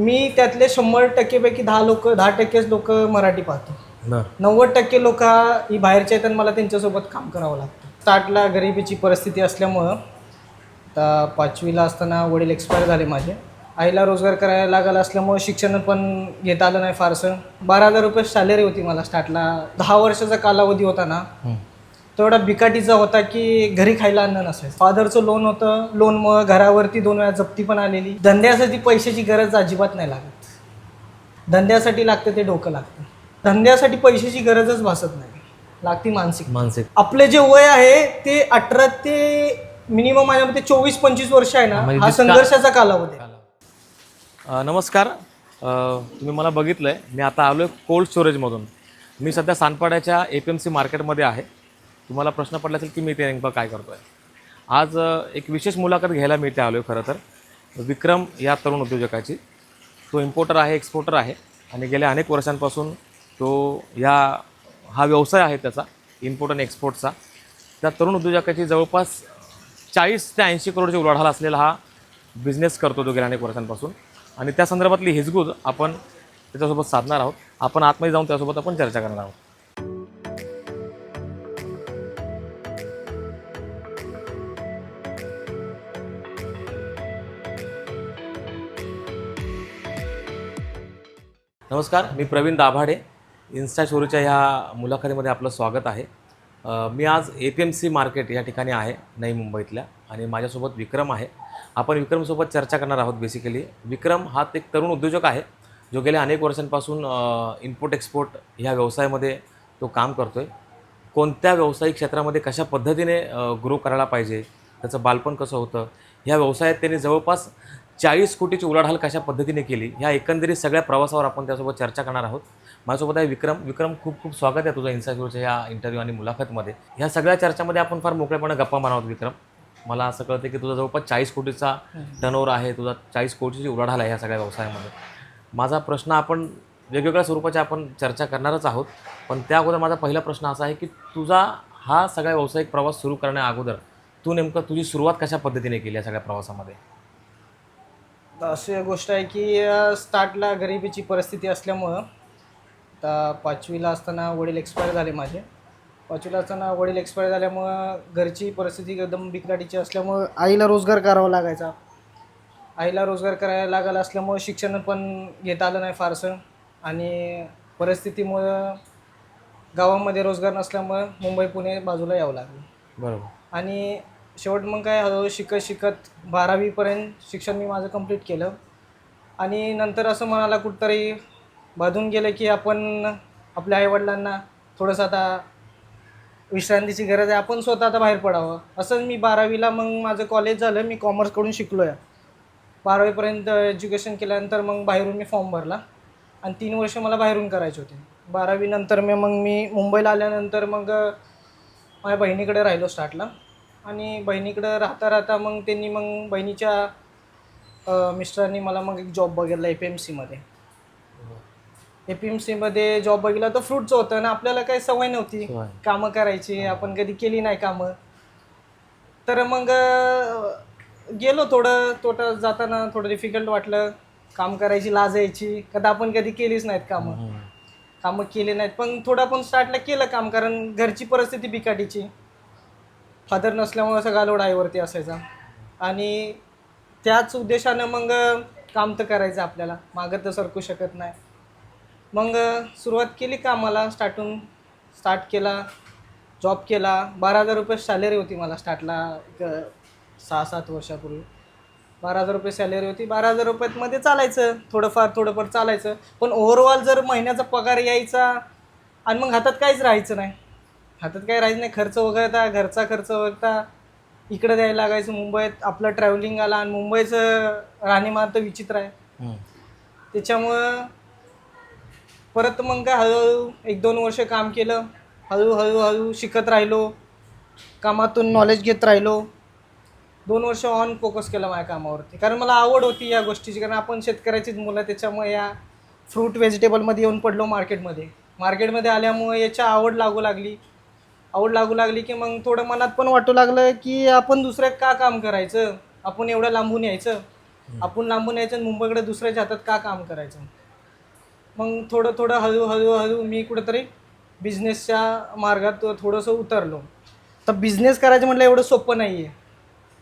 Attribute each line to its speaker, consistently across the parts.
Speaker 1: मी त्यातले शंभर टक्केपैकी दहा लोक दहा टक्केच लोक मराठी पाहतो.
Speaker 2: बर.
Speaker 1: नव्वद टक्के लोक ही बाहेरचे आहेत आणि मला त्यांच्यासोबत काम करावं लागतं. स्टार्टला गरिबीची परिस्थिती असल्यामुळं आता पाचवीला असताना वडील एक्सपायर झाले माझे. आईला रोजगार करायला लागला असल्यामुळं शिक्षण पण घेता आलं नाही फारसं. बारा हजार रुपये सॅलरी होती मला स्टार्टला दहा वर्षाचा कालावधी होता ना तेवढा बिकाटीचा होता की घरी खायला अन्न नसायचं. फादरचं लोन होतं लोनमुळं घरावरती दोन वेळा जप्ती पण आलेली. धंद्यासाठी पैशाची गरज अजिबात नाही लागत. धंद्यासाठी लागतं ते डोकं लागतं. धंद्यासाठी पैशाची गरजच भासत नाही. लागती मानसिक.
Speaker 2: मानसिक.
Speaker 1: आपले जे वय आहे ते अठरा ते मिनिमम माझ्या मते चोवीस पंचवीस वर्ष आहे ना
Speaker 2: म्हणजे
Speaker 1: हा
Speaker 2: जितका-
Speaker 1: संघर्षाचा कालावधी आहे.
Speaker 2: अ, नमस्कार. अ, तुम्ही मला बघितलं आहे मी आता आलो आहे कोल्ड स्टोरेजमधून मी सध्या सानपाड्याच्या ए पी एम सी मार्केटमध्ये आहे. तुम्हाला प्रश्न पडला असेल की मी ते नेमकं काय करतो आहे आज एक विशेष मुलाखत घ्यायला मी इथे आलो आहे खरं तर. विक्रम या तरुण उद्योजकाची. तो इम्पोर्टर आहे एक्सपोर्टर आहे आणि गेल्या अनेक वर्षांपासून तो या हा व्यवसाय आहे त्याचा इम्पोर्ट आणि एक्सपोर्टचा त्या तरुण उद्योजकाची जवळपास चाळीस ते ऐंशी करोडची उलाढाल असलेला हा बिझनेस करतो तो गेल्या अनेक वर्षांपासून. आणि त्या संदर्भातली हिजगूज आपण त्याच्यासोबत साधणार आहोत. आपण आतमध्ये जाऊन त्यासोबत आपण चर्चा करणार आहोत. नमस्कार मी प्रवीण दाभाडे. इन्स्टा शोरूच्या ह्या मुलाखतीमध्ये आपलं स्वागत आहे. मी आज A P M C market या ठिकाणी आहे नवी मुंबईतल्या आणि माझ्यासोबत विक्रम आहे. आपण विक्रमसोबत चर्चा करणार आहोत बेसिकली विक्रम हा एक तरुण उद्योजक आहे जो गेल्या अनेक वर्षांपासून इम्पोर्ट एक्सपोर्ट ह्या व्यवसायामध्ये तो काम करतो आहे कोणत्या व्यावसायिक क्षेत्रामध्ये कशा पद्धतीने ग्रो करायला पाहिजे त्याचं बालपण कसं होतं ह्या व्यवसायात त्यांनी जवळपास चाळीस कोटीची उलाढाल कशा पद्धतीने केली ह्या एकंदरीत सगळ्या प्रवासावर आपण त्यासोबत चर्चा करणार आहोत. माझ्यासोबत आहे विक्रम. विक्रम खूप खूप स्वागत आहे तुझं इन्स्टाग्रामच्या या इंटरव्ह्यू आणि मुलाखतमध्ये. ह्या सगळ्या चर्चामध्ये आपण फार मोकळेपणे गप्पा मारणार आहोत विक्रम. मला असं कळतं की तुझा जवळपास चाळीस कोटीचा टर्नओव्हर आहे तुझा चाळीस कोटीची उलाढाल आहे ह्या सगळ्या व्यवसायामध्ये. माझा प्रश्न आपण वेगवेगळ्या स्वरूपाची आपण चर्चा करणारच आहोत पण त्या अगोदर माझा पहिला प्रश्न असा आहे की तुझा हा सगळा व्यावसायिक प्रवास सुरू करण्या अगोदर तू नेमकं तुझी सुरुवात कशा पद्धतीने केली या सगळ्या प्रवासामध्ये?
Speaker 1: अशी गोष्ट आहे की स्टार्टला गरिबीची परिस्थिती असल्यामुळं आता पाचवीला असताना वडील एक्सपायर झाले माझे. पाचवीला असताना वडील एक्सपायर झाल्यामुळं घरची परिस्थिती एकदम बिकटाटीची असल्यामुळं आईला रोजगार करावा लागायचा. आईला रोजगार करायला लागला असल्यामुळं शिक्षण पण घेता आलं नाही फारसं. आणि परिस्थितीमुळं गावामध्ये रोजगार नसल्यामुळं मुंबई पुणे बाजूला यावं लागलं.
Speaker 2: बरोबर.
Speaker 1: आणि शेवट मग काय हळूहळू शिकत शिकत बारावीपर्यंत शिक्षण मी माझं कंप्लीट केलं. आणि नंतर असं मनाला कुठंतरी बाधून गेलं की आपण आपल्या आईवडिलांना थोडंसं आता विश्रांतीची गरज आहे आपण स्वतः आता बाहेर पडावं. असं मी बारावीला मग माझं कॉलेज झालं मी कॉमर्सकडून शिकलो आहे बारावीपर्यंत एज्युकेशन केल्यानंतर मग बाहेरून मी फॉर्म भरला. आणि तीन वर्ष मला बाहेरून करायचे होते. बारावीनंतर मी मग मी मुंबईला आल्यानंतर मग माझ्या बहिणीकडे राहिलो स्टार्टला आणि बहिणीकडं राहता राहता मग त्यांनी मग बहिणीच्या मिस्टरांनी मला मग एक जॉब बघितला ए पी एम सीमध्ये ए पी एम सीमध्ये जॉब बघितला तर फ्रूटचं होतं ना आपल्याला काही सवय नव्हती. कामं करायची आपण कधी केली नाही कामं. तर मग गेलो थोडं थोडं जाताना थोडं डिफिकल्ट वाटलं. काम करायची लाज यायची. कदा आपण कधी केलीच नाहीत कामं. कामं केली नाहीत. पण थोडं आपण स्टार्टला केलं काम कारण घरची परिस्थिती बिकाटीची फादर नसल्यामुळं सगळा लोड आईवरती असायचा. आणि त्याच उद्देशानं मग काम तर करायचं आपल्याला. मागं तर सरकू शकत नाही. मग सुरुवात केली कामाला. स्टार्टून स्टार्ट केला. जॉब केला. बारा हजार रुपये सॅलरी होती मला स्टार्टला एक सहा सात वर्षापूर्वी. बारा हजार रुपये सॅलरी होती. बारा हजार रुपयामध्ये चालायचं. थोडंफार थोडंफार चालायचं. पण ओव्हरऑल जर महिन्याचा पगार यायचा आणि मग हातात काहीच राहायचं नाही. हातात काही राहायचं नाही. खर्च वगळता घरचा खर्च वगळता. इकडं द्यायला लागायचं मुंबईत. आपलं ट्रॅव्हलिंग आला आणि मुंबईचं राहणीमान तर विचित्र आहे. त्याच्यामुळं परत मग काय हळूहळू एक दोन वर्ष काम केलं. हळूहळू हळू शिकत राहिलो. कामातून नॉलेज घेत राहिलो. दोन वर्ष ऑन फोकस केला माझ्या कामावरती. कारण मला आवड होती या गोष्टीची. कारण आपण शेतकऱ्याचीच मुलं त्याच्यामुळे या फ्रूट व्हेजिटेबलमध्ये येऊन पडलो मार्केटमध्ये मार्केटमध्ये आल्यामुळे याच्या आवड लागू लागली. आवड लागू लागली की मग थोडं मनात पण वाटू लागलं की आपण दुसऱ्या का काम करायचं? आपण एवढं लांबून यायचं? आपण लांबून यायचं आणि मुंबईकडे दुसऱ्याच्या हातात का काम करायचं? मग थोडं थोडं हळू हळू हळू मी कुठेतरी बिझनेसच्या मार्गात थोडंसं उतरलो. तर बिझनेस करायचं म्हटलं एवढं सोपं नाही आहे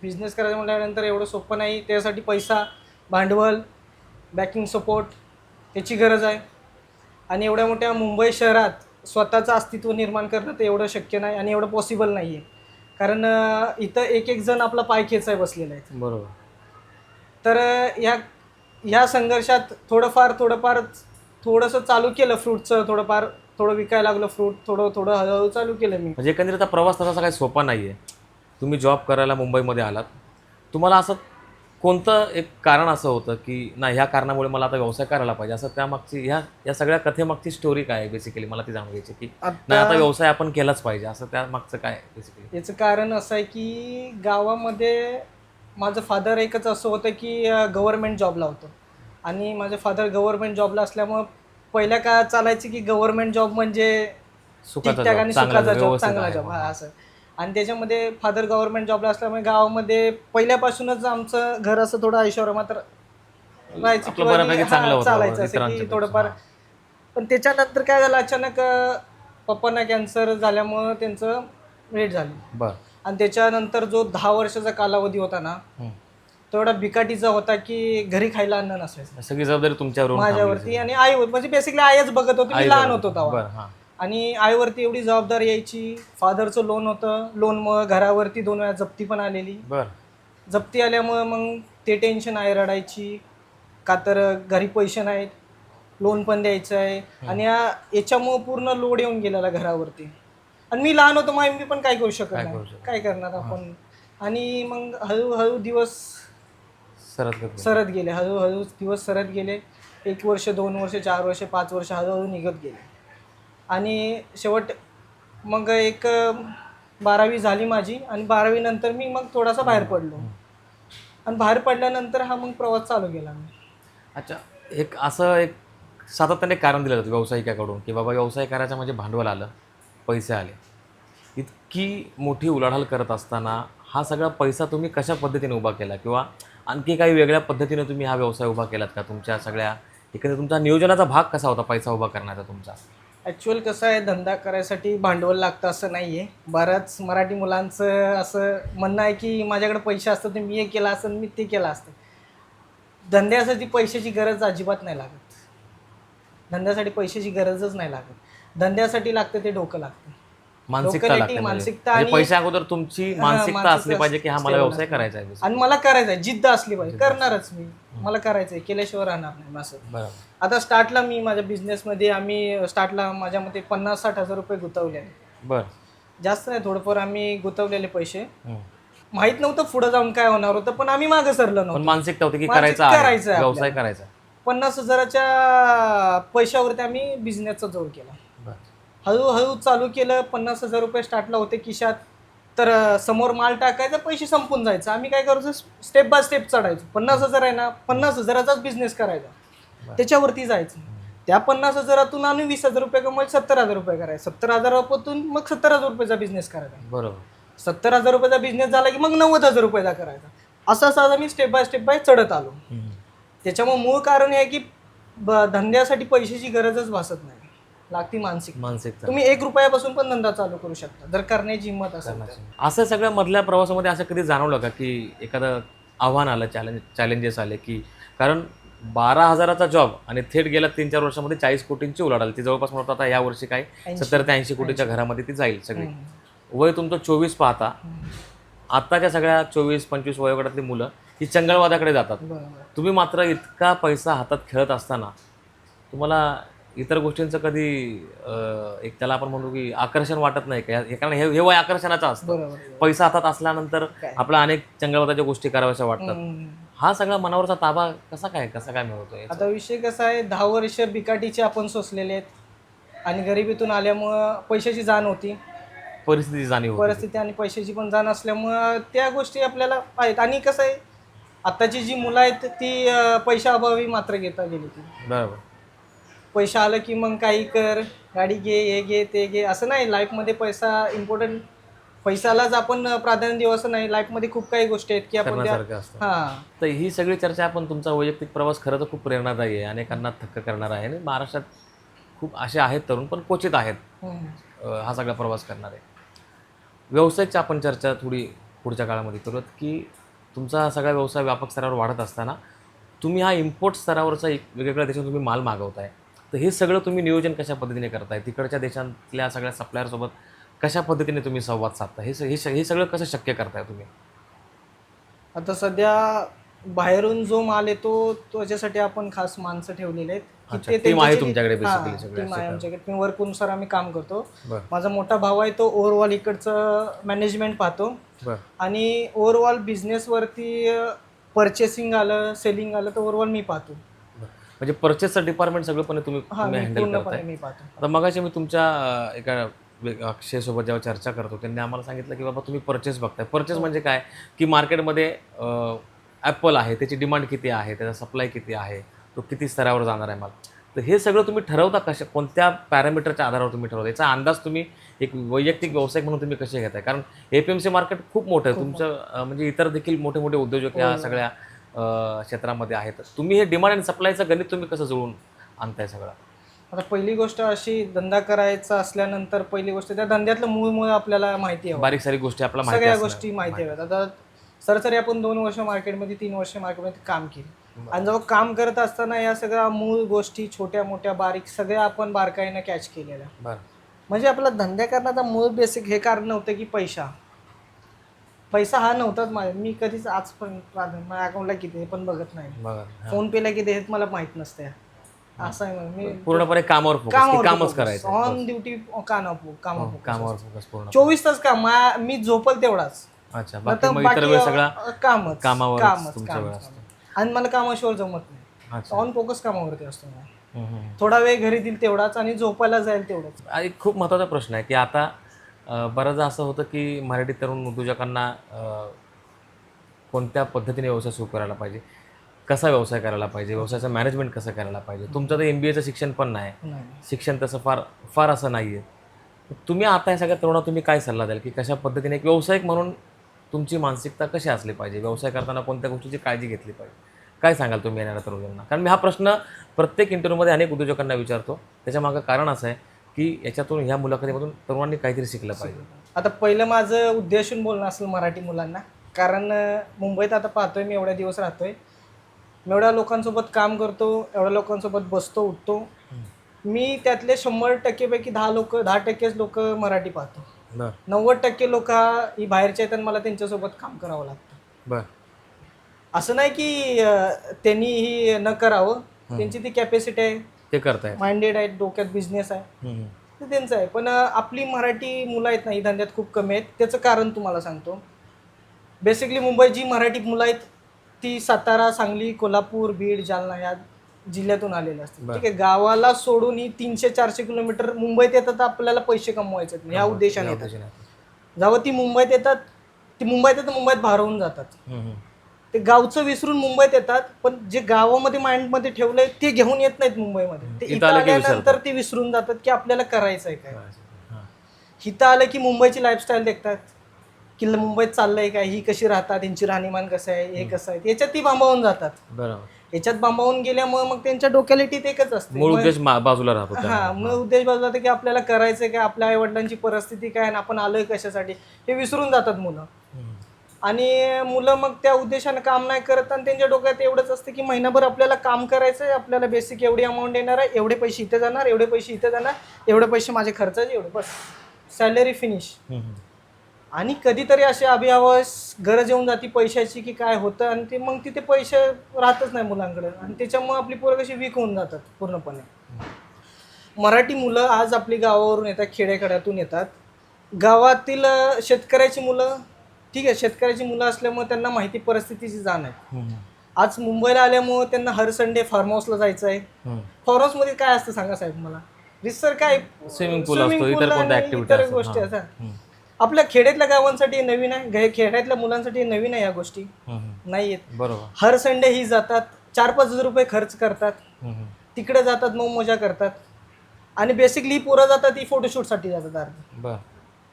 Speaker 1: बिझनेस करायचं म्हटल्यानंतर एवढं सोपं नाही. त्यासाठी पैसा भांडवल बॅकिंग सपोर्ट त्याची गरज आहे. आणि एवढ्या मोठ्या मुंबई शहरात स्वतःचं अस्तित्व निर्माण करणं ते एवढं शक्य नाही आणि एवढं पॉसिबल नाही आहे कारण इथं एक एक जण आपला पाय खेचाय बसलेला आहे
Speaker 2: बरोबर.
Speaker 1: तर ह्या ह्या संघर्षात थोडंफार थोडंफार थोडंसं चालू केलं फ्रूटचं थोडंफार थोडं विकायला लागलं फ्रूट थोडं थोडं हळूहळू चालू केलं मी.
Speaker 2: म्हणजे एकंदरीत प्रवास तसा काही सोपा नाही आहे तुम्ही जॉब करायला मुंबईमध्ये आलात. तुम्हाला असं कोणतं एक कारण असं होतं की नाही ह्या कारणामुळे मला आता व्यवसाय करायला पाहिजे? असं त्यामागची ह्या या सगळ्या कथेमागची स्टोरी काय आहे बेसिकली मला ती जाणून घ्यायची की नाही आता व्यवसाय आपण केलाच पाहिजे. असं त्यामागचं काय बेसिकली
Speaker 1: याचं कारण असं आहे की गावामध्ये माझं फादर एकच असं होतं की गव्हर्नमेंट जॉबला होतं. आणि माझे फादर गव्हर्नमेंट जॉबला असल्यामुळं पहिल्या काळात चालायचं की गव्हर्नमेंट जॉब म्हणजे
Speaker 2: सुखाचा
Speaker 1: जॉब चांगला. जॉब हा असं. आणि त्याच्यामध्ये फादर गव्हर्नमेंट जॉबला असल्यामुळे गावामध्ये पहिल्यापासूनच आमचं घर असं थोडं मात्र राहायचं
Speaker 2: आपलं
Speaker 1: किंवा
Speaker 2: बऱ्यापैकी चांगलं होतं
Speaker 1: चालायचं असं की. थोडंफार. पण त्याच्यानंतर काय झालं अचानक अं, पप्पांना कॅन्सर झाल्यामुळं त्यांचं रेट झाली.
Speaker 2: बरं.
Speaker 1: आणि त्याच्यानंतर जो दहा वर्षाचा कालावधी होता ना. तो एवढा बिकाटीचा होता की घरी खायला अन्न नसायचं.
Speaker 2: सगळी जबाबदारी तुमच्यावर
Speaker 1: माझ्यावरती आणि आई म्हणजे बेसिकली आईच बघत होती मी लहान होतो. तेव्हा.
Speaker 2: बरं हां.
Speaker 1: आणि आईवरती एवढी जबाबदारी यायची. फादरचं लोन होतं. लोनमुळं घरावरती दोन वेळा जप्ती पण आलेली.
Speaker 2: बरं.
Speaker 1: जप्ती आल्यामुळं मग ते टेन्शन आहे रडायची. का तर घरी पैसे नाहीत. लोन पण द्यायचं आहे. आणि या- याच्यामुळं पूर्ण लोड येऊन गेलेला घरावरती. आणि मी लहान होतो मग मी पण काय करू शकत
Speaker 2: काय करू
Speaker 1: नाही.
Speaker 2: शकत
Speaker 1: काय करणार आपण? आणि मग हळूहळू दिवस
Speaker 2: सरत
Speaker 1: सरत गेले. हळूहळू दिवस सरत गेले. एक वर्ष दोन वर्ष चार वर्ष पाच वर्ष हळूहळू निघत गेले. आणि शेवट मग एक बारावी झाली माझी आणि बारावी नंतर मी मग थोडासा बाहेर पडलो. आणि बाहेर पडल्यानंतर हा मग प्रवास चालू केला मी.
Speaker 2: अच्छा एक असं एक सातत्याने कारण दिलं जातं व्यावसायिकाकडून की बाबा व्यवसाय करायचा म्हणजे भांडवल आलं पैसे आले. इतकी मोठी उलाढाल करत असताना हा सगळा पैसा तुम्ही कशा पद्धतीने उभा केला? किंवा आणखी काही वेगळ्या पद्धतीने तुम्ही हा व्यवसाय उभा केलात का? तुमच्या सगळ्या एकंदर तुमचा नियोजनाचा भाग कसा होता पैसा उभा करण्याचा तुमचा?
Speaker 1: ॲक्च्युअल कसं आहे धंदा करायसाठी भांडवल लागतं असं नाही आहे बऱ्याच मराठी मुलांचं असं म्हणणं आहे की माझ्याकडे पैसे असतं तर मी हे केलं असतं मी ते केलं असतं. धंद्यासाठी पैशाची गरज अजिबात नाही लागत. धंद्यासाठी पैशाची गरजच नाही लागत. धंद्यासाठी लागतं ते डोकं लागतं.
Speaker 2: मानसिकता
Speaker 1: Locality,
Speaker 2: लागते म्हणजे.
Speaker 1: मानसिकता
Speaker 2: म्हणजे
Speaker 1: आणि-
Speaker 2: पैशा अगोदर तुमची
Speaker 1: हा,
Speaker 2: मानसिकता
Speaker 1: मानसिकता
Speaker 2: असली पाहिजे की हा मला
Speaker 1: stable
Speaker 2: व्यवसाय करायचा आहे
Speaker 1: आणि मला करायचं आहे जिद्द असली पाहिजे. करणारच मी. मला करायचं आहे केल्याशिवाय राहणार नाही असं
Speaker 2: बरोबर.
Speaker 1: आता स्टार्टला मी माझ्या बिझनेसमध्ये आम्ही स्टार्टला माझ्या मते पन्नास साठ हजार रुपये गुंतवले
Speaker 2: बरं.
Speaker 1: जास्त नाही थोडंफार आम्ही गुंतवलेले पैसे. माहीत नव्हतं पुढे जाऊन काय होणार होतं पण आम्ही मागे सरलो
Speaker 2: पण
Speaker 1: नव्हतो.
Speaker 2: मानसिकता होती की
Speaker 1: मानसिक
Speaker 2: करायचा आहे
Speaker 1: करायचं आहे
Speaker 2: व्यवसाय
Speaker 1: आपल्याला.
Speaker 2: करायचा आहे.
Speaker 1: पन्नास हजाराच्या पैशावरती आम्ही बिझनेसचा जोड केला. हळूहळू चालू केलं पन्नास हजार रुपये स्टार्टला होते खिशात. तर समोर माल टाकायचा पैसे संपून जायचं. आम्ही काय करायचो? स्टेप बाय स्टेप चढायचो. पन्नास हजार आहे ना पन्नास हजाराचाच बिझनेस करायचा. त्याच्यावरती जायचं. त्या पन्नास हजारातून आम्ही वीस हजार रुपये कमवायचे सत्तर हजार रुपये करायचे. सत्तर हजारापासून मग सत्तर हजार रुपयाचा बिझनेस करायचा.
Speaker 2: बरोबर.
Speaker 1: सत्तर हजार रुपयाचा बिझनेस झाला की मग नव्वद हजार रुपयाचा करायचा. असं असं मी स्टेप बाय स्टेप बाय चढत आलो. त्याच्यामुळे मूळ कारण हे आहे की धंद्यासाठी पैशाची गरजच भासत नाही. लागती मानसिक.
Speaker 2: मानसिकता
Speaker 1: तुम्ही एक रुपयापासून पण धंदा चालू करू शकता. जर करण्याची हिंमत असेल तर.
Speaker 2: असं सगळ्या मधल्या प्रवासामध्ये असं कधी जाणवलं का की एखादं आव्हान आलं चॅलेंज चॅलेंजेस आले की कारण बारा हजाराचा जॉब आणि थेट गेल्या तीन चार वर्षामध्ये चाळीस कोटींची उलाढाल. ती जवळपास म्हणतात आता या वर्षी काय?
Speaker 1: ऐंशी.
Speaker 2: सत्तर ते ऐंशी कोटीच्या घरामध्ये ती जाईल सगळी.
Speaker 1: हम्म.
Speaker 2: वय तुमचं चोवीस पाहता. आत्ताच्या सगळ्या चोवीस पंचवीस वयोगटातली मुलं ही चंगळवादाकडे जातात.
Speaker 1: बरोबर.
Speaker 2: तुम्ही मात्र इतका पैसा हातात खेळत असताना तुम्हाला इतर गोष्टींचं कधी एक त्याला आपण म्हणतो की आकर्षण वाटत नाही का? हे कारण हे हे वय आकर्षणाचं असतं. पैसा हातात असल्यानंतर? आपल्या अनेक चंगळवादाच्या गोष्टी कराव्याशा वाटतात. हा सगळा मनावरचा ताबा कसा काय कसा काय मिळवतोय
Speaker 1: आता विषय कसा आहे दहा वर्ष बिकाटीचे आपण सोसलेले आहेत. आणि गरिबीतून आल्यामुळं पैशाची जाण होती.
Speaker 2: परिस्थिती जाणीव होते.
Speaker 1: परिस्थिती आणि पैशाची पण जाण असल्यामुळं त्या गोष्टी आपल्याला आहेत. आणि कसं आहे आत्ताची जी मुलं आहेत ती पैशाअभावी मात्र घेता गेली ती.
Speaker 2: बरोबर.
Speaker 1: पैसा आलं की मग काही कर गाडी घे हे घे ते घे. असं नाही लाईफमध्ये पैसा इम्पॉर्टंट पैशालाच आपण प्राधान्य देऊ असं नाही. लाईफमध्ये खूप काही गोष्टी आहेत की आपण त्या
Speaker 2: करण्यासारखं असतं.
Speaker 1: हा.
Speaker 2: तर ही सगळी चर्चा आपण तुमचा वैयक्तिक प्रवास खरं तर खूप प्रेरणादायी आहे. अनेकांना थक्क करणार आहे. आणि महाराष्ट्रात खूप असे आहेत तरुण पण क्वचित आहेत.
Speaker 1: हम्म.
Speaker 2: अ, हा सगळा प्रवास करणारे व्यवसायाची आपण चर्चा थोडी पुढच्या काळामध्ये करूयात की तुमचा हा सगळा व्यवसाय व्यापक स्तरावर वाढत असताना तुम्ही हा इम्पोर्ट स्तरावरचा एक वेगवेगळ्या देशातून तुम्ही माल मागवताय. तर हे सगळं तुम्ही नियोजन कशा पद्धतीने करताय? तिकडच्या देशातल्या सगळ्या सप्लायरसोबत कशा पद्धतीने तुम्ही संवाद साधता? हे स- हे सगळं कसं शक्य करताय तुम्ही?
Speaker 1: आता सध्या बाहेरून जो माल येतो त्याच्यासाठी आपण खास माणसं ठेवलेले आहेत.
Speaker 2: तुमच्याकडे
Speaker 1: वर्कनुसार आम्ही काम करतो. माझा मोठा भाऊ आहे तो ओव्हरऑल इकडचं मॅनेजमेंट पाहतो. आणि ओव्हरऑल बिझनेसवरती परचेसिंग आलं सेलिंग आलं तर ओव्हरऑल मी पाहतो.
Speaker 2: म्हणजे परचेसचं डिपार्टमेंट सगळंपणे तुम्ही
Speaker 1: हा
Speaker 2: हँडल करताय
Speaker 1: पूर्णपणे मी पाहतो.
Speaker 2: आता मगाशी मी तुमच्या अ, एका अक्षयसोबत जेव्हा चर्चा करतो त्यांनी आम्हाला सांगितलं की बाबा तुम्ही परचेस बघताय. परचेस म्हणजे काय? की मार्केटमध्ये ॲपल आहे त्याची डिमांड किती आहे त्याचा सप्लाय किती आहे तो किती स्तरावर जाणार आहे माल. तर हे सगळं तुम्ही ठरवता कशा कोणत्या पॅरामीटरच्या आधारावर तुम्ही ठरवता? याचा अंदाज तुम्ही एक वैयक्तिक व्यावसायिक म्हणून तुम्ही कसे घेताय? कारण A P M C market खूप मोठं आहे. तुमचं अ, म्हणजे इतर देखील मोठे मोठे उद्योजक या सगळ्या अ, क्षेत्रामध्ये आहेत. तुम्ही हे डिमांड आणि सप्लायचं गणित तुम्ही कसं जुळून आणताय सगळं?
Speaker 1: आता पहिली गोष्ट अशी धंदा करायचा असल्यानंतर पहिली गोष्ट त्या धंद्यातलं मूळ मूळ आपल्याला माहिती हवं.
Speaker 2: बारीक सारीक गोष्टी आपल्याला
Speaker 1: सगळ्या. गोष्टी माहिती हव्यात. आता सरासरी आपण दोन वर्ष मार्केटमध्ये तीन वर्ष मार्केटमध्ये काम केलं. आणि जेव्हा काम करत असताना या सगळ्या मूळ गोष्टी छोट्या मोठ्या बारीक सगळ्या आपण बारकाईनं कॅच केलेल्या. म्हणजे आपला धंदा करण्याचा मूळ बेसिक हे कारण नव्हतं की पैसा. पैसा हा नव्हताच माझ्या मी कधीच आज पण माझ्या अकाउंटला किती आहे पण बघत नाही
Speaker 2: बघा हा.
Speaker 1: फोन पेला किती आहेत मला माहीत नसते असं आहे मग. मी
Speaker 2: पूर्णपणे कामावर कामच करायचं
Speaker 1: ऑन ड्युटी काना कामावर
Speaker 2: फोकस पूर्ण
Speaker 1: चोवीस तास काम मा- मी झोपल तेवढाच
Speaker 2: अच्छा
Speaker 1: नाहीतर
Speaker 2: बाकी मग इतर वेळ सगळा
Speaker 1: अ, कामच
Speaker 2: कामावरच
Speaker 1: कामच
Speaker 2: तुमचा
Speaker 1: कामच,
Speaker 2: वेळ
Speaker 1: कामच.
Speaker 2: असतो.
Speaker 1: आणि मला कामाशिवाय जमत नाही
Speaker 2: अच्छा
Speaker 1: ऑन फोकस कामावरती असतो मला.
Speaker 2: हम्म, हम्म.
Speaker 1: थोडा वेळ घरी देईल तेवढाच आणि झोपायला जाईल तेवढंच
Speaker 2: एक खूप महत्त्वाचा प्रश्न आहे की आता बऱ्याचदा असं होतं की मराठी तरुण उद्योजकांना कोणत्या पद्धतीने व्यवसाय सुरू करायला पाहिजे? कसा व्यवसाय करायला पाहिजे? व्यवसायाचं मॅनेजमेंट कसं करायला पाहिजे? तुमचं तर एम बी एचं शिक्षण पण नाही. शिक्षण तसं फार फार असं नाही आहे तुम्ही आता या सगळ्या तरुणाला तुम्ही काय सल्ला द्याल? की कशा पद्धतीने एक व्यावसायिक म्हणून तुमची मानसिकता कशी असली पाहिजे? व्यवसाय करताना कोणत्या गोष्टीची काळजी घेतली पाहिजे? काय सांगाल तुम्ही येणाऱ्या तरुणांना? कारण मी हा प्रश्न प्रत्येक इंटरव्ह्यूमध्ये अनेक उद्योजकांना विचारतो. त्याच्या मागं कारण असं आहे की याच्यातून ह्या मुलाखतीमधून तरुणांनी काहीतरी शिकलं पाहिजे.
Speaker 1: आता पहिलं माझं उद्देशून बोलणं असेल मराठी मुलांना कारण मुंबईत आता पाहतोय मी एवढ्या दिवस राहतोय. मी एवढ्या लोकांसोबत काम करतो एवढ्या लोकांसोबत बसतो उठतो. मी त्यातले शंभर टक्केपैकी दहा लोक दहा टक्केच लोक मराठी पाहतो. नव्वद टक्के लोक ही बाहेरचे आहेत आणि मला त्यांच्यासोबत काम करावं लागतं. असं नाही की त्यांनी ही न करावं. त्यांची ती कॅपॅसिटी आहे.
Speaker 2: ते करताय
Speaker 1: माइंडेड आहेत डोक्यात बिझनेस आहे. ते त्यांचं आहे. पण अ, आपली मराठी मुलं आहेत ना ही धंद्यात खूप कमी आहेत. त्याचं कारण तुम्हाला सांगतो. बेसिकली मुंबई जी मराठी मुलं आहेत ती सातारा सांगली कोल्हापूर बीड जालना या जिल्ह्यातून आलेले असतात.
Speaker 2: बरं.
Speaker 1: ठीक आहे गावाला सोडून ही तीनशे चारशे किलोमीटर मुंबईत येतात तर आपल्याला पैसे कमवायचे आहेत. ह्या उद्देशाने येतात. जेव्हा ती मुंबईत येतात ती मुंबईत येतात मुंबईत भारवून जातात. ते गावचं विसरून मुंबईत येतात पण जे गावामध्ये माइंडमध्ये ठेवलंय ते घेऊन येत नाहीत मुंबईमध्ये. ते
Speaker 2: इथं
Speaker 1: इथं
Speaker 2: आलं की
Speaker 1: आल्यानंतर ते विसरून जातात की आपल्याला करायचं आहे काय इथं आलं की मुंबईची लाईफस्टाईल देखतात. की ल- मुंबईत चाललंय काय ही कशी राहतात यांची राहणीमान कसं आहे हे कसं आहे याच्यात ती बांबावून जातात.
Speaker 2: बरोबर.
Speaker 1: याच्यात बांबावून गेल्यामुळे मग त्यांच्या डोक्याला टीत एकच असते.
Speaker 2: मूळ
Speaker 1: मग-
Speaker 2: उद्देश मा- बाजूला राहतो
Speaker 1: हा. मग उद्देश बाजूला की आपल्याला करायचंय काय आपल्या आई वडिलांची परिस्थिती काय आणि आपण आलोय कशासाठी हे विसरून जातात मुलं. आणि मुलं मग त्या उद्देशाने काम नाही करत आणि त्यांच्या डोक्यात एवढंच असतं की महिनाभर आपल्याला काम करायचं आहे आपल्याला बेसिक एवढी अमाऊंट येणार आहे एवढे पैसे इथे जाणार एवढे पैसे इथे जाणार एवढे पैसे माझे खर्चाचे एवढे बस. Salary finish. आणि कधीतरी असे अभियावस गरज येऊन जाती पैशाची की काय होतं आणि ते मग तिथे पैसे राहतच नाही मुलांकडे. आणि त्याच्यामुळे आपली पोरं कशी वीक होऊन जातात पूर्णपणे. मराठी मुलं आज आपली गावावरून येतात खेड्याखेड्यातून येतात. गावातील शेतकऱ्याची मुलं ठीक आहे शेतकऱ्याची मुलं असल्यामुळे त्यांना माहिती परिस्थितीची जाण आहे. आज मुंबईला आल्यामुळे त्यांना हर संडे फार्म हाऊसला जायचं आहे. फार्म हाऊसमध्ये काय असतं सांगा साहेब मला? रिसर काय?
Speaker 2: स्विमिंग पूल इतर
Speaker 1: गोष्टी
Speaker 2: असतात.
Speaker 1: आपल्या खेड्यातल्या गावांसाठी नवीन आहे खेड्यातल्या मुलांसाठी हे नवीन आहे या गोष्टी. नाही आहेत
Speaker 2: बरोबर.
Speaker 1: हर संडे ही जातात चार पाच हजार रुपये खर्च करतात. तिकडे जातात मग मजा करतात. आणि बेसिकली पोरं जातात ही फोटोशूटसाठी जातात अर्धी.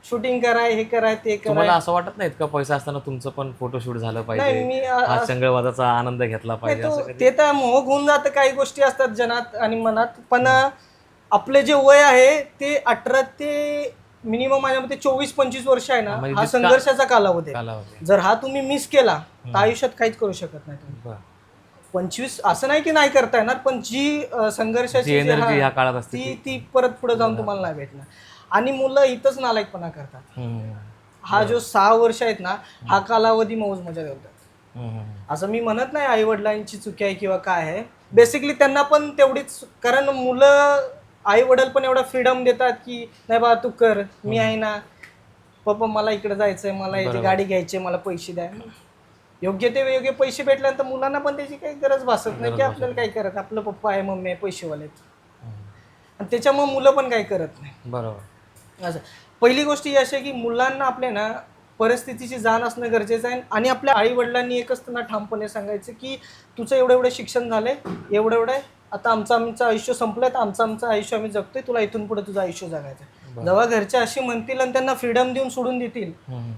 Speaker 1: शूटिंग कराय हे कराय ते कराय.
Speaker 2: तुम्हाला असं वाटत नाही इतका पैसा असताना तुमचं पण फोटोशूट झालं
Speaker 1: नाही
Speaker 2: पाहिजे?
Speaker 1: मी अ,
Speaker 2: हा चंगळवादाचा आनंद घेतला
Speaker 1: नाही
Speaker 2: पाहिजे असं
Speaker 1: तो
Speaker 2: कधी?
Speaker 1: ते तर मोह होऊन जातं काही गोष्टी असतात जनात आणि मनात. पण आपले जे वय आहे ते अठरा ते मिनिमम माझ्या मते चोवीस पंचवीस वर्ष आहे ना
Speaker 2: म्हणजे
Speaker 1: हा
Speaker 2: जितका-
Speaker 1: संघर्षाचा कालावधी आहे.
Speaker 2: कालावधी
Speaker 1: जर हा तुम्ही मिस केला तर आयुष्यात काहीच करू शकत नाही तुम्ही.
Speaker 2: बरं.
Speaker 1: पंचवीस असं नाही की नाही करता येणार पण जी अ, संघर्षाची
Speaker 2: जी
Speaker 1: हा-
Speaker 2: ह्या काळात असते
Speaker 1: ती ती परत पुढे जाऊन तुम्हाला नाही भेटणार. आणि मुलं इथंच नालायकपणा करतात. हा जो सहा वर्ष आहेत ना हा कालावधी मौज मजा
Speaker 2: हम्म.
Speaker 1: असं मी म्हणत नाही आई वडिलांची चुकी आहे किंवा काय आहे. बेसिकली त्यांना पण तेवढीच कारण मुलं आई वडील पण एवढा फ्रीडम देतात की नाही बा तू कर मी आहे ना. पप्पा मला इकडे जायचंय मला याची गाडी घ्यायची मला पैसे द्या. योग्य ते योग्य पैसे भेटल्यानंतर मुलांना पण त्याची काही गरज भासत नाही की आपल्याला काय करत आपलं पप्पा आहे मम्मी आहे पैसेवाले. आणि त्याच्यामुळे मुलं पण काही करत नाही.
Speaker 2: बरोबर.
Speaker 1: असं. पहिली गोष्ट ही अशी आहे की मुलांना आपल्या ना परिस्थितीची जाण असणं गरजेचं आहे आणि आपल्या आई वडिलांनी एकच त्यांना ठामपणे सांगायचं की तुझं एवढं एवढं शिक्षण झालंय एवढं एवढं आहे आता आमचं आमचं आयुष्य संपलंय तर आमचं आमचं आयुष्य आम्ही जगतोय तुला इथून पुढे तुझं आयुष्य जगायचं जेव्हा घरचे अशी म्हणतील आणि त्यांना फ्रीडम देऊन सोडून देतील.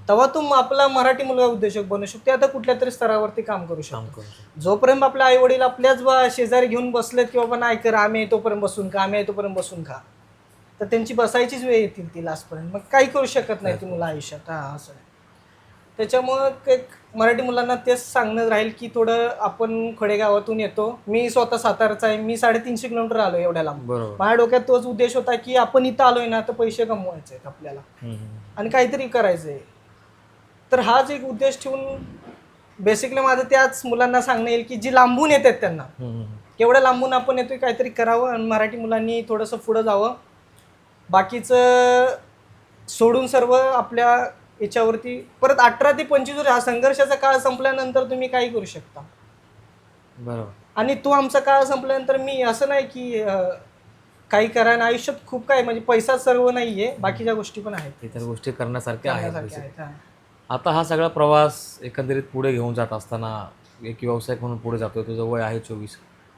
Speaker 1: तेव्हा तू आपला मराठी मुलगा उद्योजक बनू शकते. आता कुठल्या तरी स्तरावरती काम करू शकतो. जोपर्यंत आपले आई वडील आपल्याच शेजारी घेऊन बसलेत की बाबा नाही कर आम्ही आहे तोपर्यंत बसून खा आम्ही आहे तोपर्यंत बसून खा. तर त्यांची बसायचीच वेळ येतील ती लास्टपर्यंत. मग काही करू शकत नाही ती मुलं आयुष्यात. हा असं आहे. त्याच्यामुळं एक मराठी मुलांना तेच सांगणं राहील की थोडं आपण खेडेगावातून येतो. मी स्वतः सातारचा आहे. मी साडेतीनशे किलोमीटर आलो एवढ्या लांब माझ्या डोक्यात तोच उद्देश होता की आपण इथं आलोय ना तर पैसे कमवायचे आहेत आपल्याला. आणि काहीतरी करायचं आहे तर हाच एक उद्देश ठेवून बेसिकली माझं त्याच मुलांना सांगणं येईल की जी लांबून येतात त्यांना.
Speaker 2: हम्म.
Speaker 1: एवढं लांबून आपण येतोय काहीतरी करावं आणि मराठी मुलांनी थोडंसं पुढं जावं. बाकीचं सोडून सर्व आपल्या याच्यावरती परत अठरा ते पंचवीस वर्ष हा संघर्षाचा काळ संपल्यानंतर तुम्ही काही करू शकता
Speaker 2: बरोबर
Speaker 1: आणि तो आमचा काळ संपल्यानंतर मी असं नाही की अं, काही करा आणि आयुष्यात खूप काय म्हणजे पैसा सर्व नाही आहे बाकीच्या गोष्टी पण आहेत
Speaker 2: इतर गोष्टी करण्यासारख्या आहेत
Speaker 1: करण्यासारख्या
Speaker 2: basically.
Speaker 1: आहेत, हा.
Speaker 2: आता हा सगळा प्रवास एकंदरीत पुढे घेऊन जात असताना एक व्यावसायिक म्हणून पुढे जातोय तुझं वय आहे चोवीस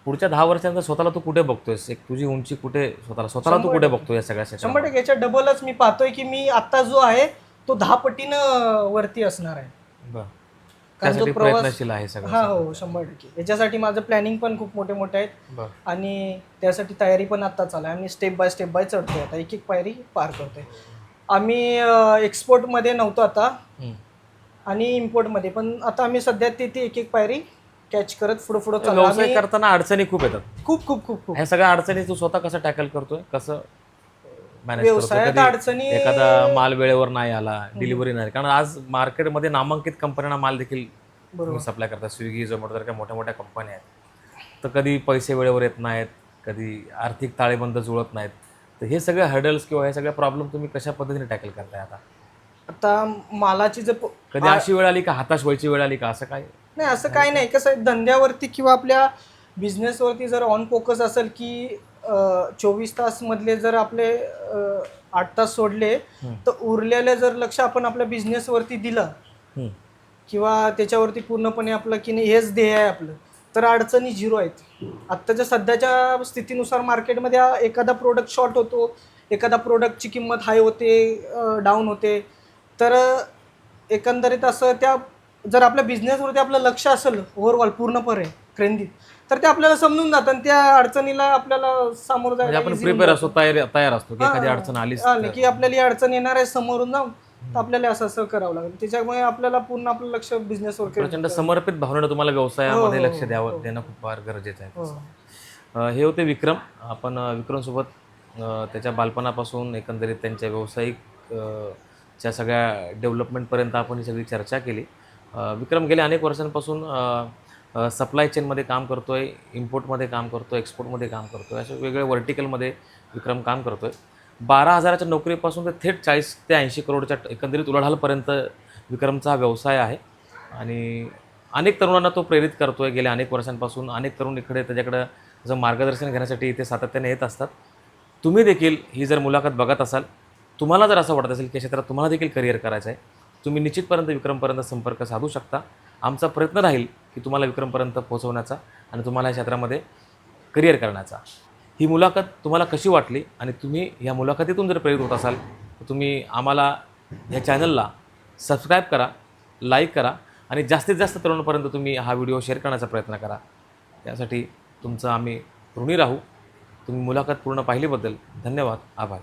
Speaker 2: पुढच्या दहा वर्षांचा स्वतःला तू कुठे बघतोयस? एक तुझी उंची कुठे स्वतःला? स्वतःला तू कुठे बघतोय या सगळ्या
Speaker 1: शंभर? टक्के. याच्या डबलच मी पाहतोय की मी आता जो आहे तो दहा पटीनं वरती असणार आहे.
Speaker 2: बरं. त्यासाठी प्रयत्नशील आहे सगळं
Speaker 1: हा हो शंभर टक्के. याच्यासाठी माझं प्लॅनिंग पण खूप मोठे मोठे आहेत. आणि त्यासाठी तयारी पण आता चालू आहे आम्ही स्टेप बाय स्टेप बाय चढतोय आता. एक एक पायरी पार करतोय. आम्ही एक्सपोर्टमध्ये नव्हतो आता. आणि इम्पोर्टमध्ये पण आता आम्ही सध्या ते ती एक एक पायरी कॅच करत पुढं पुढं चालू.
Speaker 2: व्यवसाय करताना अडचणी खूप येतात.
Speaker 1: खूप खूप खूप खूप.
Speaker 2: ह्या सगळ्या अडचणी तू स्वतः कसं टॅकल करतोय? कसं मॅनेज
Speaker 1: व्यवसायात अडचणी
Speaker 2: एखादा माल वेळेवर नाही आला डिलिव्हरी नाही कारण आज मार्केटमध्ये नामांकित कंपन्यांना माल देखील सप्लाय करतात स्विगी झोमॅटो सारख्या मोठ्या मोठ्या कंपन्या आहेत. तर कधी पैसे वेळेवर येत नाहीत कधी आर्थिक ताळेबंद जुळत नाहीत. तर हे सगळे हर्डल्स किंवा हे सगळे प्रॉब्लेम तुम्ही कशा पद्धतीने टॅकल करताय आता?
Speaker 1: आता मालाची जर
Speaker 2: कधी अशी वेळ आली का हाताश व्हायची वेळ आली का? असं काय?
Speaker 1: नाही असं काही नाही कसं आहे धंद्यावरती किंवा आपल्या बिझनेसवरती जर ऑन फोकस असेल की चोवीस तास मधले जर आपले अं, आठ तास सोडले
Speaker 2: हम्म.
Speaker 1: तर उरलेलं जर लक्ष आपण आपल्या बिझनेसवरती दिलं
Speaker 2: हम्म.
Speaker 1: किंवा त्याच्यावरती पूर्णपणे आपलं की नाही हेच ध्येय आहे आपलं तर अडचणी झिरो आहेत आत्ताच्या सध्याच्या स्थितीनुसार मार्केटमध्ये हा एखादा प्रोडक्ट शॉर्ट होतो एखादा प्रोडक्टची किंमत हाय होते डाऊन होते तर एकंदरीत असं त्या जर आपल्या बिझनेसवरती आपलं लक्ष असेल ओव्हरऑल पूर्णपणे केंद्रित तर ते आपल्याला समजून जातं आणि त्या अडचणीला आपल्याला सामोरं
Speaker 2: म्हणजे
Speaker 1: जायला
Speaker 2: आपण
Speaker 1: easy होऊन
Speaker 2: प्रिपेअर. असतो तयार तयार असतो की एखादी. अडचण आलीच
Speaker 1: आली. की आपल्याला ही अडचण येणार आहे समोरून जाऊन तर आपल्याला असं असं करावं लागेल त्याच्यामुळे आपल्याला पूर्ण आपलं लक्ष बिझनेसवर
Speaker 2: प्रचंड समर्पित भावनेनं तुम्हाला व्यवसायामध्ये
Speaker 1: हो, हो,
Speaker 2: लक्ष
Speaker 1: हो,
Speaker 2: द्यावं
Speaker 1: हो.
Speaker 2: देणं खूप फार गरजेचं आहे
Speaker 1: हो
Speaker 2: अ, हे होते विक्रम आपण अ, विक्रमसोबत अ, त्याच्या बालपणापासून एकंदरीत त्यांच्या व्यावसायिक अ, च्या सगळ्या डेव्हलपमेंटपर्यंत आपण ही सगळी चर्चा केली विक्रम गेल्या अनेक वर्षांपासून सप्लाय चेनमध्ये काम करतो आहे इम्पोर्टमध्ये काम करतो आहे एक्सपोर्टमध्ये काम करतो आहे अशा वेगवेगळ्या व्हर्टिकलमध्ये विक्रम काम करतो आहे बारा हजाराच्या नोकरीपासून ते थेट चाळीस ते ऐंशी करोडच्या एकंदरीत उलाढालपर्यंत विक्रमचा हा व्यवसाय आहे. आणि अनेक तरुणांना तो प्रेरित करतो आहे गेल्या अनेक वर्षांपासून अनेक तरुण इकडे त्याच्याकडं जर मार्गदर्शन घेण्यासाठी इथे सातत्याने येत असतात. तुम्ही देखील ही जर मुलाखत बघत असाल तुम्हाला जर असं वाटत असेल की क्षेत्रात तुम्हाला देखील करिअर करायचं आहे तुम्ही निश्चितपर्यंत विक्रमपर्यंत संपर्क साधू शकता. आमचा प्रयत्न राहील की तुम्हाला विक्रमपर्यंत पोहोचवण्याचा आणि तुम्हाला या क्षेत्रामध्ये करिअर करण्याचा. ही मुलाखत तुम्हाला कशी वाटली आणि तुम्ही या मुलाखतीतून जर प्रेरित होत असाल तर तुम्ही आम्हाला या चॅनलला सबस्क्राईब करा लाईक करा आणि जास्तीत जास्त तरुणांपर्यंत तुम्ही हा व्हिडिओ शेअर करण्याचा प्रयत्न करा. त्यासाठी तुमचं आम्ही ऋणी राहू. तुम्ही मुलाखत पूर्ण पाहिलीबद्दल धन्यवाद. आभार.